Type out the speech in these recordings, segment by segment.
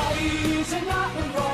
ชัยช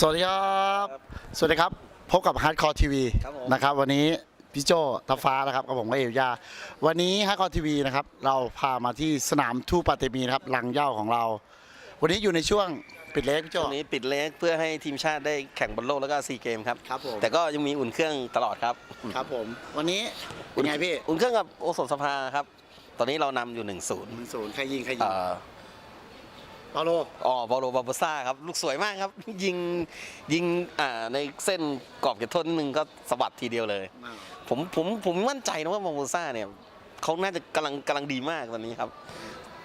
สวัสดีครับ สวัสดีครับ พบกับ Hardcore TV ครับผมนะครับ วันนี้พี่โจทัพฟ้านะครับกับผมก็เอลยาวันนี้ Hardcore TV นะครับ เราพามาที่สนามทูปาเตมีนะครับลังเหย้าของเรา วันนี้อยู่ในช่วงปิดเล็กพี่โจช่วงนี้ปิดเล็กเพื่อให้ทีมชาติได้แข่งบอลโลกแล้วก็ซีเกมครับครับผมแต่ก็ยังมีอุ่นเครื่องตลอดครับครับผม วันนี้เป็นไงพี่อุ่นเครื่องกับโอสถสภาครับตอนนี้เรานำอยู่1นศูนย์หนึ่งศูนย์ใครยิงใครยิเอ่งอ เปาโลอ๋อบอลโลบาโบซ่าครับ ลูกสวยมากครับ ยิงยิงอ่าในเส้นกรอบเขตโทษนิดนึงก็สะบัดทีเดียวเลย ผมผมผมมั่นใจนะว่าบาโบซ่าเนี่ยเขาน่าจะกำลังกำลังดีมากตอนนี้ครับ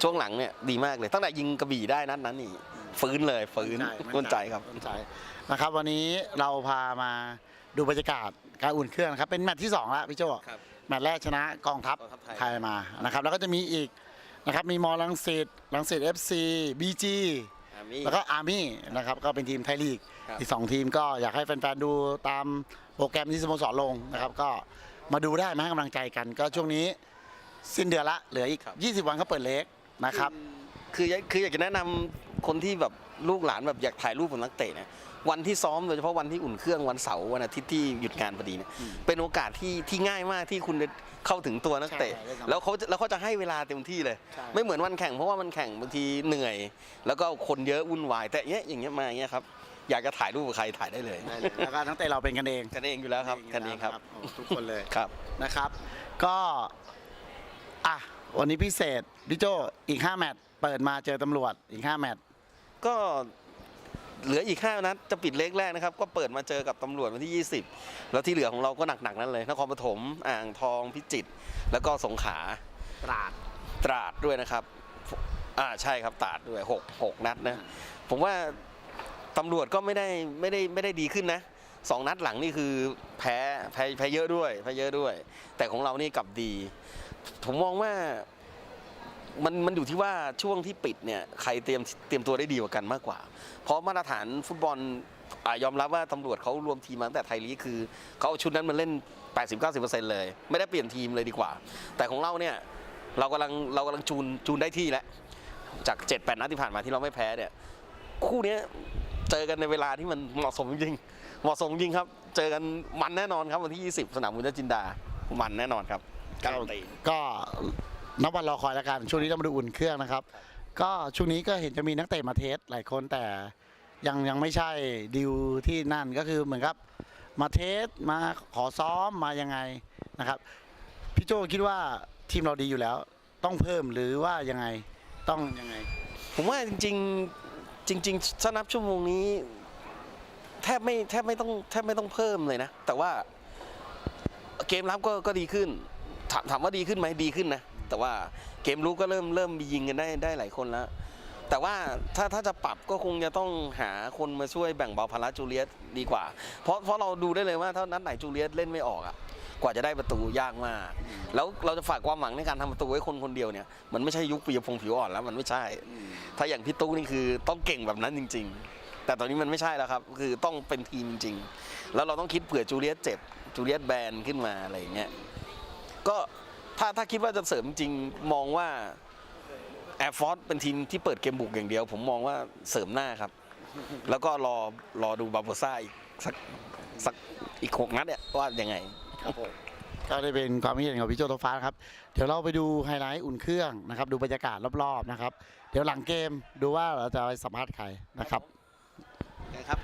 ช่วงหลังเนี่ยดีมากเลย ตั้งแต่ยิงกระบี่ได้นัดนั้นนี่ฟื้นเลยฟื้นมั่นใจครับมั่นใจนะครับ วันนี้เราพามาดูบรรยากาศการอุ่นเครื่องนะครับเป็นแมตช์ที่สองแล้วพี่โจครับแมตช์แรกชนะกองทัพกองทัพไทยไทยมานะครับ แล้วก็จะมีอีก นะครับมีมอลังสิตลังสิตเอฟซีบีจีอามี่แล้วก็อาร์มี่นะครับก็เป็นทีมไทยลีกครับ อีกสองทีมก็อยากให้แฟนๆดูตามโปรแกรมที่สโมสรลงนะครับ ก็มาดูได้มาให้กำลังใจกัน ก็ช่วงนี้สิ้นเดือนละเหลืออีก 20 วันเขาเปิดเล็กนะครับ คืออยากคืออยากจะแนะนำคนที่แบบลูกหลานแบบอยากถ่ายรูปกับนักเตะเนี่ย วันที่ซ้อมโดยเฉพาะวันที่อุ่นเครื่องวันเสาร์วันอาทิตย์ที่หยุดงานพอดีเนี่ยเป็นโอกาสที่ที่ง่ายมากที่คุณจะเข้าถึงตัวนักเตะใช่ใช่แล้วเขาจะแล้วเขาจะให้เวลาเต็มที่เลยใช่ไม่เหมือนวันแข่งเพราะว่ามันแข่งบางทีเหนื่อย แล้วก็คนเยอะวุ่นวาย แต่เนี้ยอย่างเงี้ยมาอย่างเงี้ยครับอยากจะถ่ายรูปกับใครถ่ายได้เลยได้เลยแล้วก็นักเตะเราเป็นกันเองกันเองอยู่แล้วครับกันเองครับโอ้ทุกคนเลยครับนะครับ ก็อะวันนี้พิเศษพี่โจอีก 5 แมตช์เปิดมาเจอตำรวจอีก 5 แมตช์ก็ เหลืออีกห้านัดจะปิดเล็กแรกนะครับ ก็เปิดมาเจอกับตำรวจวันที่ 20 แล้วที่เหลือของเราก็หนักๆนั่นเลยนครปฐมอ่างทองพิจิตรแล้วก็สงขลาตราดตราดด้วยนะครับอ่าใช่ครับตราดด้วยหกหกนัดนะผมว่าตำรวจก็ไม่ได้ไม่ได้ไม่ได้ดีขึ้นนะสองนัดหลังนี่คือแพ้แพ้แพ้เยอะด้วยแพ้เยอะด้วย แต่ของเรานี่กลับดี ผมมองว่า มันมันอยู่ที่ว่าช่วงที่ปิดเนี่ยใครเตรียมเตรียมตัวได้ดีกว่ากันมากกว่า เพราะมาตรฐานฟุตบอลอ่ายอมรับว่าตำรวจเขารวมทีมมาตั้งแต่ไทยลีกคือเขาเอาชุดนั้นมาเล่น 80-90%เลย ไม่ได้เปลี่ยนทีมเลยดีกว่า แต่ของเราเนี่ยเรากำลังเรากำลังจูนจูนได้ที่แล้วจาก 7-8 นัดที่ผ่านมาที่เราไม่แพ้เนี่ยคู่เนี้ยเจอกันในเวลาที่มันเหมาะสมจริงเหมาะสมจริงครับ เจอกันมันแน่นอนครับวันที่ 20 สนามบุญจินดา มันแน่นอนครับการันตีก็ นับวันรอคอยแล้วกัน ช่วงนี้ต้องมาดูอุ่นเครื่องนะครับ ก็ช่วงนี้ก็เห็นจะมีนักเตะมาเทสหลายคนแต่ยังยังไม่ใช่ดิวที่นั่นก็คือเหมือนกับมาเทสมาขอซ้อมมายังไงนะครับพี่โจคิดว่าทีมเราดีอยู่แล้ว ต้องเพิ่มหรือว่ายังไงต้องยังไง ผมว่าจริงๆจริงๆถ้านับชั่วโมงนี้ แทบไม่แทบไม่ต้องแทบไม่ต้องเพิ่มเลยนะ แต่ว่าเกมรับก็ก็ดีขึ้นถามถามว่าดีขึ้นไหมดีขึ้นนะ แต่ว่าเกมรู้ก็เริ่มเริ่มมียิงกันได้ได้หลายคนแล้ว แต่ว่าถ้าถ้าจะปรับก็คงจะต้องหาคนมาช่วยแบ่งเบาภาระจูเลียสดีกว่า เพราะเพราะเราดูได้เลยว่าถ้านัดไหนจูเลียสเล่นไม่ออกอะกว่าจะได้ประตูยากมาก แล้วเราจะฝากความหวังในการทำประตูไว้คนคนเดียวเนี่ย มันไม่ใช่ยุคปียพงผิวอ่อนแล้วมันไม่ใช่ ถ้าอย่างพี่ตู้นี่คือต้องเก่งแบบนั้นจริง ๆ แต่ตอนนี้มันไม่ใช่แล้วครับ คือต้องเป็นทีมจริง ๆ แล้วเราต้องคิดเผื่อจูเลียสเจ็บจูเลียสแบนขึ้นมาอะไรอย่างเงี้ย ก็ ถ้าถ้าคิดว่าจะเสริมจริงมองว่าแอร์ฟอร์เป็นทีมที่เปิดเกมบุกอย่างเดียว ผมมองว่าเสริมหน้าครับ แล้วก็รอรอดูบาโบซ่าอีกสักสักอีกหกนัดเนี่ยว่ายังไงก็ได้เป็นความคิดเห็นของพี่โจโตฟ้านะครับ เดี๋ยวเราไปดูไฮไลท์อุ่นเครื่องนะครับ ดูบรรยากาศรอบๆนะครับ เดี๋ยวหลังเกมดูว่าเราจะไปสัมภาษณ์ใครนะครับนะครับ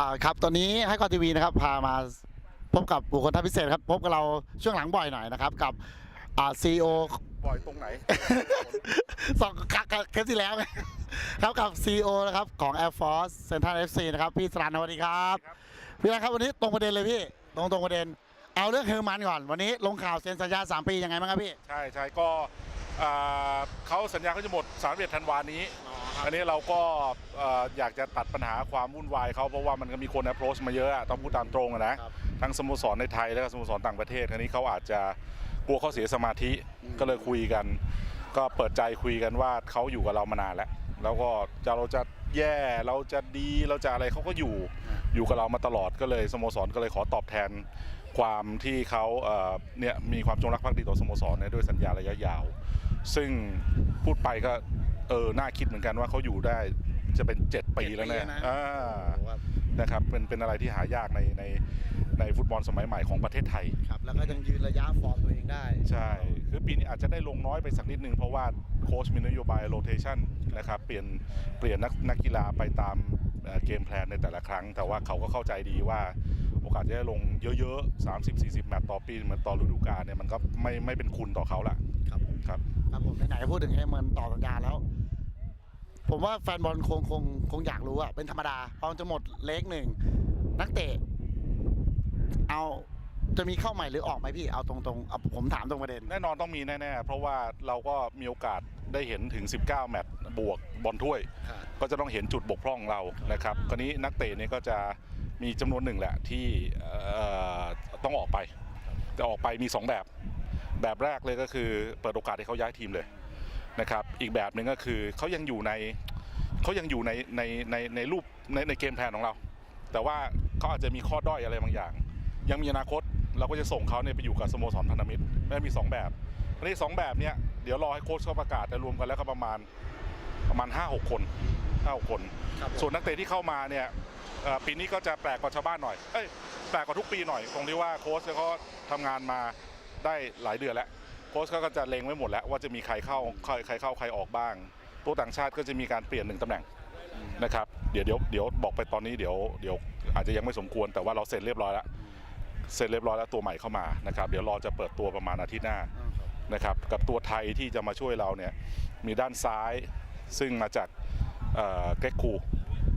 อ่าครับตอนนี้ให้กอทีวีนะครับพามาพบกับบุคคลท่านพิเศษครับพบกับเราช่วงหลังบ่อยหน่อยนะครับกับอ่าซีโอ บ่อยตรงไหน สองครั้งเทปที่แล้วไงครับกับ CEO นะครับของ Air Force Central FC นะครับพี่สรันสวัสดีครับครับพี่สรันครับวันนี้ตรงประเด็นเลยพี่ตรงตรงประเด็น เอาเรื่องเฮอร์มันก่อน วันนี้ลงข่าวเซ็นสัญญา 3 ปียังไงบ้างครับพี่ ใช่ใช่ก็ อ่าเขาสัญญาเขาจะหมด31ธันวานี้ อันนี้เราก็เอ่ออยากจะตัดปัญหาความวุ่นวายเขาเพราะว่ามันก็มีคน approach มาเยอะอะต้องพูดตามตรงอะนะครับ ทั้งสโมสรในไทยแล้วก็สโมสรต่างประเทศทีนี้เขาอาจจะกลัวเขาเสียสมาธิก็เลยคุยกัน ก็เปิดใจคุยกันว่าเขาอยู่กับเรามานานแล้ว แล้วก็จะเราจะแย่เราจะดีเราจะอะไรเขาก็อยู่อยู่กับเรามาตลอดก็เลยสโมสรก็เลยขอตอบแทนความที่เขาเอ่อเนี่ยมีความจงรักภักดีต่อสโมสรเนี่ยด้วยสัญญาระยะยาว ซึ่งพูดไปก็เออน่าคิดเหมือนกันว่าเขาอยู่ได้จะเป็น 7 ปีแล้วเนี่ยเจ็ดปีแล้วนะอ่านะครับเป็นเป็นอะไรที่หายากในในในฟุตบอลสมัยใหม่ของประเทศไทยครับแล้วก็ยังยืนระยะฟอร์มตัวเองได้ ใช่ คือปีนี้อาจจะได้ลงน้อยไปสักนิดนึงเพราะว่าโค้ชมีนโยบายโรเทชันนะครับเปลี่ยนเปลี่ยนนักนักกีฬาไปตามเอ่อเกมแพลนในแต่ละครั้ง แต่ว่าเขาก็เข้าใจดีว่าโอกาสจะได้ลงเยอะๆ 30-40 แมตช์ต่อปีเหมือนต่อฤดูกาลเนี่ยมันก็ไม่ไม่เป็นคุณต่อเขาละ ครับครับ ครับผมไหนๆพูดถึงเฮอร์มันต่อสัญญาแล้ว ผมว่าแฟนบอลคงคงคงอยากรู้อะเป็นธรรมดาพอมันจะหมดเลขหนึ่งนักเตะ เอาจะมีเข้าใหม่หรือออกไหมพี่เอาตรงๆเอาผมถามตรงประเด็น แน่นอนต้องมีแน่ๆ เพราะว่าเราก็มีโอกาสได้เห็นถึง 19 แมตช์บวกบอลถ้วยก็จะต้องเห็นจุดบกพร่องเรานะครับคราวนี้นักเตะเนี่ยก็จะมีจำนวนหนึ่งแหละที่เอ่อต้องออกไปจะออกไปมี 2 แบบ แบบแรกเลยก็คือเปิดโอกาสให้เขาย้ายทีมเลยนะครับ อีกแบบหนึ่งก็คือเขายังอยู่ในเขายังอยู่ในในในในรูปในในเกมแพลนของเรา แต่ว่าเขาอาจจะมีข้อด้อยอะไรบางอย่าง ยังมีอนาคตเราก็จะส่งเขาเนี่ยไปอยู่กับสโมสรพันธมิตรไม่มี 2 แบบอันนี้สองแบบเนี่ยเดี๋ยวรอให้โค้ชเขาประกาศแต่รวมกันแล้วก็ประมาณประมาณ 5-6 คน5-6คน ส่วนนักเตะที่เข้ามาเนี่ยเอ่อปีนี้ก็จะแปลกกว่าชาวบ้านหน่อยเอ้ยแปลกกว่าทุกปีหน่อยตรงที่ว่าโค้ชเขาทำงานมา ได้หลายเดือนแล้วโค้ชเขาก็จะเล็งไว้หมดแล้วว่าจะมีใครเข้าใครใครเข้าใครออกบ้าง ตัวต่างชาติก็จะมีการเปลี่ยนหนึ่งตำแหน่งนะครับเดี๋ยวเดี๋ยวเดี๋ยวบอกไปตอนนี้เดี๋ยวเดี๋ยวอาจจะยังไม่สมควรแต่ว่าเราเสร็จเรียบร้อยแล้วเสร็จเรียบร้อยแล้วตัวใหม่เข้ามานะครับเดี๋ยวรอจะเปิดตัวประมาณอาทิตย์หน้านะครับกับตัวไทยที่จะมาช่วยเราเนี่ยมีด้านซ้ายซึ่งมาจากเกรกคู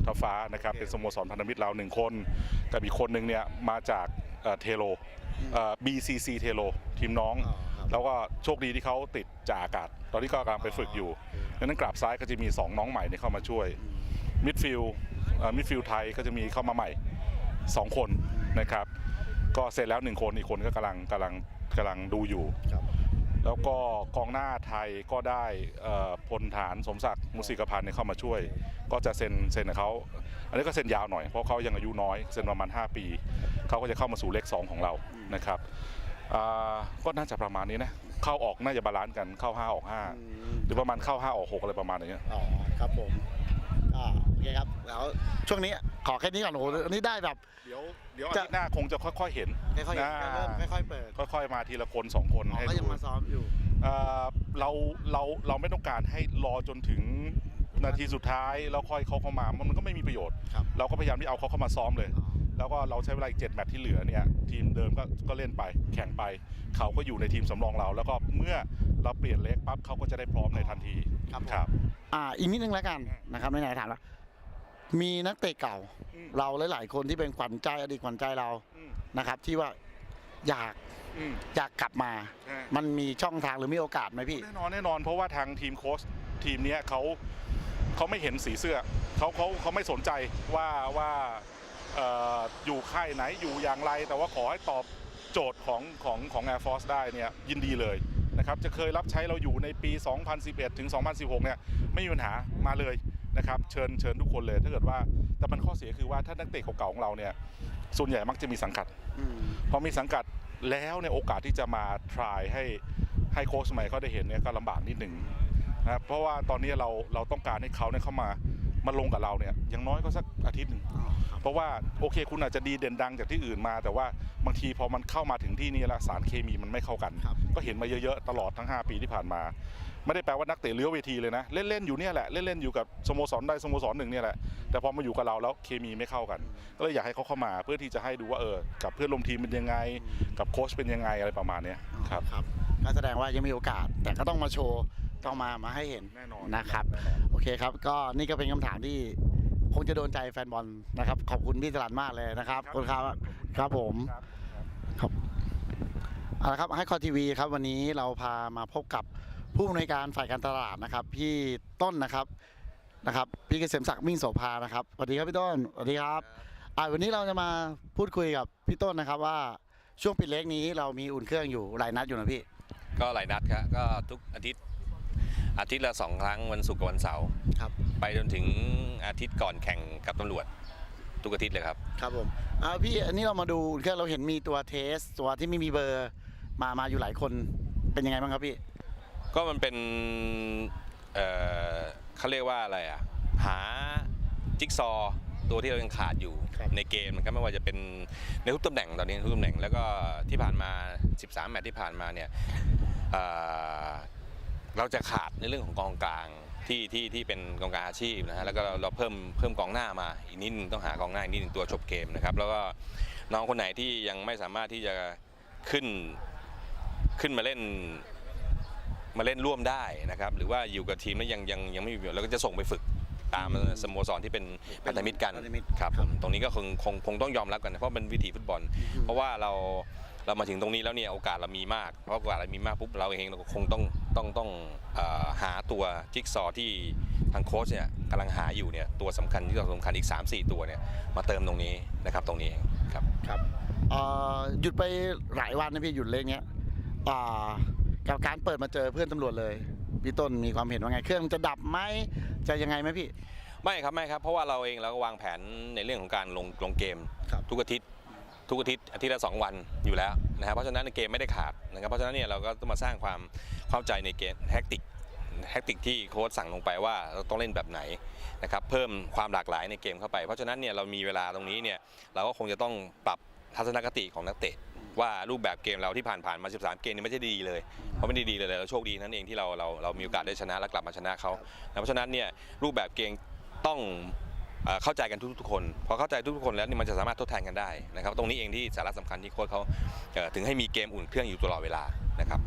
ทฟ้านะครับเป็นสโมสรพันธมิตรเราหนึ่งคนกับอีกคนหนึ่งเนี่ยมาจากเทโล เอ่อ BCC เทโลทีมน้อง อ๋อครับแล้วก็โชคดีที่เขาติดจากอากาศ ตอนนี้ก็กำลังไปฝึกอยู่ดังนั้นกราบซ้ายก็จะมี 2 น้องใหม่เนี่ยเข้ามาช่วยมิดฟิลมิดฟิลไทยก็จะมีเข้ามาใหม่ 2 คนนะครับ ก็เสร็จแล้ว 1 คนอีกคนก็กำลังกำลังกำลังดูอยู่แล้วก็กองหน้าไทยก็ได้เอ่อพลฐานสมศักดิ์มุสิกพันธ์เนี่ยเข้ามาช่วย ก็จะเซ็นเซ็นกับเขา อันนี้ก็เซ็นยาวหน่อยเพราะเขายังอายุน้อยเซ็นประมาณ 5 ปี เขาก็จะเข้ามาสู่เลข 2 ของเรานะครับอ่าก็น่าจะประมาณนี้นะเข้าออกน่าจะบาลานซ์กันเข้า 5 ออก 5 หรือประมาณเข้า 5 ออก 6 อะไรประมาณอย่างเงี้ยอ๋อครับผมอ่าโอเคครับแล้วช่วงนี้ขอแค่นี้ก่อนโอ้โหอันนี้ได้แบบ เดี๋ยวเดี๋ยวอาทิตย์หน้าคงจะค่อย ๆ เห็นค่อยๆนะเริ่มค่อยๆเปิดค่อยๆมาทีละคนสองคนอ๋อให้ก็ดูยังมาซ้อมอยู่เอ่อเราเราเราไม่ต้องการให้รอจนถึงนาทีสุดท้ายแล้วค่อยเขาเข้ามามันก็ไม่มีประโยชน์ครับเราก็พยายามที่เอาเขาเข้ามาซ้อมเลย แล้วก็เราใช้เวลาอีกเจ็ดแมตช์ที่เหลือเนี่ยทีมเดิมก็ก็เล่นไปแข่งไปเขาก็อยู่ในทีมสำรองเรา แล้วก็เมื่อเราเปลี่ยนเล็กปั๊บเขาก็จะได้พร้อมในทันทีครับผม ครับ อ่าอีกนิดนึงแล้วกันนะครับไหนๆถามแล้วมีนักเตะเก่า อืม เราหลายๆคนที่เป็นขวัญใจอดีตขวัญใจเราอืมนะครับ ที่ว่าอยากอืม อยากกลับมาฮะมันมีช่องทางหรือมีโอกาสไหมพี่ แน่นอนแน่นอนเพราะว่าทางทีมโค้ชทีมเนี้ยเขาเขาไม่เห็นสีเสื้อเขาเขาเขาไม่สนใจว่าว่าเอ่ออยู่ค่ายไหนอยู่อย่างไร แต่ว่าขอให้ตอบโจทย์ของของของ Air Force ได้เนี่ยยินดีเลยนะครับจะเคยรับใช้เราอยู่ในปี 2011 ถึง 2016 เนี่ยไม่มีปัญหามาเลยนะครับเชิญเชิญทุกคนเลยถ้าเกิดว่าแต่มันข้อเสียคือว่าถ้านักเตะเก่าๆของเราเนี่ยส่วนใหญ่มักจะมีสังกัดอืมพอมีสังกัดแล้วเนี่ยโอกาสที่จะมา try ให้ให้โค้ชใหม่เขาได้เห็นเนี่ยก็ลำบากนิดหนึ่งนะครับเพราะว่าตอนนี้เราเราต้องการให้เขาเนี่ยเข้ามา มาลงกับเราเนี่ยอย่างน้อยก็สักอาทิตย์หนึ่งอ๋อครับเพราะว่าโอเคคุณอาจจะดีเด่นดังจากที่อื่นมา แต่ว่าบางทีพอมันเข้ามาถึงที่นี่แล้วสารเคมีมันไม่เข้ากันครับก็เห็นมาเยอะๆตลอดทั้ง 5 ปีที่ผ่านมา ไม่ได้แปลว่านักเตะเลี้ยวเวทีเลยนะเล่นๆอยู่เนี่ยแหละเล่นๆอยู่กับสโมสรใดสโมสรหนึ่งเนี่ยแหละแต่พอมาอยู่กับเราแล้วเคมีไม่เข้ากัน ก็เลยอยากให้เขาเข้ามาเพื่อที่จะให้ดูว่าเออกับเพื่อนร่วมทีมเป็นยังไง กับโค้ชเป็นยังไงอะไรประมาณเนี้ยครับครับก็แสดงว่ายังมีโอกาสแต่ก็ต้องมาโชว์ ต้องมามาให้เห็นแน่นอนนะครับแน่นอนโอเคครับ ก็นี่ก็เป็นคำถามที่คงจะโดนใจแฟนบอลนะครับ ขอบคุณพี่สลันมากเลยนะครับขอบคุณครับครับผมครับเอาละครับให้คอทีวีครับวันนี้เราพามาพบกับผู้อำนวยการฝ่ายการตลาดนะครับ พี่ต้นนะครับนะครับ พี่เกษมศักดิ์มิ่งโสภานะครับสวัสดีครับพี่ต้นสวัสดีครับอ่าวันนี้เราจะมาพูดคุยกับพี่ต้นนะครับว่าช่วงปิดเล็กนี้เรามีอุ่นเครื่องอยู่หลายนัดอยู่นะพี่ ก็หลายนัดครับก็ทุกอาทิตย์ อาทิตย์ละสองครั้งวันศุกร์กับวันเสาร์ครับ ไปจนถึงอาทิตย์ก่อนแข่งกับตำรวจทุกอาทิตย์เลยครับ ครับผมอ่าพี่อันนี้เรามาดูอุ่นเครื่องเราเห็นมีตัวเทส ตัวที่ไม่มีเบอร์มามาอยู่หลายคนเป็นยังไงบ้างครับพี่ ก็มันเป็นเอ่อเขาเรียกว่าอะไรอะ หาจิ๊กซอว์ตัวที่เรายังขาดอยู่ครับในเกมนะครับไม่ว่าจะเป็นในทุกตำแหน่งตอนนี้ทุกตำแหน่งแล้วก็ที่ผ่านมา 13 แมตช์ที่ผ่านมาเนี่ย เอ่อเราจะขาดในเรื่องของกองกลางที่ที่ที่เป็นกองกลางอาชีพนะฮะแล้วก็เราเราเพิ่มเพิ่มกองหน้ามาอีกนิดนึงต้องหากองหน้าอีกนิดนึงตัวจบเกมนะครับแล้วก็น้องคนไหนที่ยังไม่สามารถที่จะขึ้นขึ้นมาเล่นมาเล่นร่วมได้นะครับหรือว่าอยู่กับทีมแล้วยังยังยังไม่มีประโยชน์เราก็จะส่งไปฝึกตามสโมสรที่เป็นพันธมิตรกันพันธมิตร ครับผมตรงนี้ก็คงคงคงต้องยอมรับกันนะเพราะเป็นวิถีฟุตบอล เพราะว่าเรา เรามาถึงตรงนี้แล้วเนี่ยโอกาสเรามีมากเพราะโอกาสเรามีมากปุ๊บเราเองเราก็คงต้องต้องต้องเอ่อหาตัวจิ๊กซอว์ที่ทางโค้ชเนี่ยกำลังหาอยู่เนี่ยตัวสำคัญที่สำคัญอีก 3-4 ตัวเนี่ยมาเติมตรงนี้นะครับตรงนี้เองครับครับเอ่อหยุดไปหลายวันนะพี่หยุดเล่นเงี้ยอ่ากับการเปิดมาเจอเพื่อนตำรวจเลยพี่ต้นมีความเห็นว่าไงเครื่องจะดับไหมจะยังไงไหมพี่ไม่ครับไม่ครับเพราะว่าเราเองเราก็วางแผนในเรื่องของการลงลงเกมครับทุกอาทิตย์ ทุกอาทิตย์อาทิตย์ละสองวันอยู่แล้วนะครับเพราะฉะนั้นเกมไม่ได้ขาดนะครับเพราะฉะนั้นเนี่ยเราก็ต้องมาสร้างความเข้าใจในเกมแท็กติกแท็กติกที่โค้ชสั่งลงไปว่าเราต้องเล่นแบบไหนนะครับเพิ่มความหลากหลายในเกมเข้าไป เพราะฉะนั้นเนี่ยเรามีเวลาตรงนี้เนี่ยเราก็คงจะต้องปรับทัศนคติของนักเตะ ว่ารูปแบบเกมเราที่ผ่านผ่านๆมา 13 เกมนี่ไม่ใช่ดีเลยเพราะไม่ได้ดีเลยเราโชคดีนั่นเองที่เราเราเรามีโอกาสได้ชนะและกลับมาชนะเขาเพราะฉะนั้นเนี่ยรูปแบบเกมต้อง เอ่อเข้าใจกันทุกๆคน พอเข้าใจทุกๆคนแล้วนี่มันจะสามารถทดแทนกันได้นะครับ ตรงนี้เองที่สาระสำคัญที่โค้ชเขาเอ่อถึงให้มีเกมอุ่นเครื่องอยู่ตลอดเวลานะครับ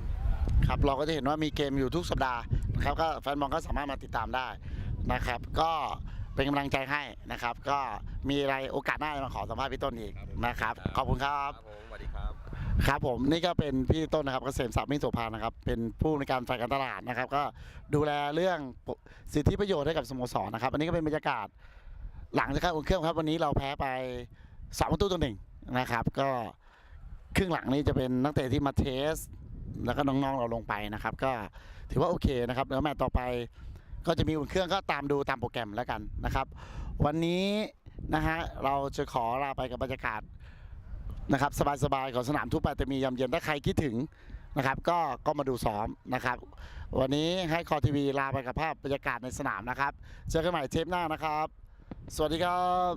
ครับเราก็จะเห็นว่ามีเกมอยู่ทุกสัปดาห์นะครับก็แฟนบอลก็สามารถมาติดตามได้นะครับ ก็เป็นกำลังใจให้นะครับ ก็มีอะไรโอกาสหน้าจะมาขอสัมภาษณ์พี่ต้นอีกนะครับ ขอบคุณครับผมสวัสดีครับ ครับผมนี่ก็เป็นพี่ต้นนะครับเกษมศักดิ์มิตรโสภานะครับ เป็นผู้ในวยการฝ่ายการตลาดนะครับ ก็ดูแลเรื่องสิทธิประโยชน์ให้กับสโมสรนะครับ อันนี้ก็เป็นบรรยากาศ หลังจากการอุ่นเครื่องครับวันนี้เราแพ้ไปสองประตูต่อหนึ่งนะครับ ก็ครึ่งหลังนี้จะเป็นนักเตะที่มาเทส แล้วก็น้องๆเราลงไปนะครับ ก็ถือว่าโอเคนะครับแล้วแมตช์ต่อไปก็จะมีอุ่นเครื่องก็ตามดูตามโปรแกรมแล้วกันนะครับ วันนี้นะฮะเราจะขอลาไปกับบรรยากาศนะครับสบายๆของสนามทุกไปแต่มียามเย็นถ้าใครคิดถึงนะครับก็ก็มาดูซ้อมนะครับ วันนี้ให้คอทีวีลาไปกับภาพบรรยากาศในสนามนะครับ เจอกันใหม่เทปหน้านะครับ สวัสดีครับ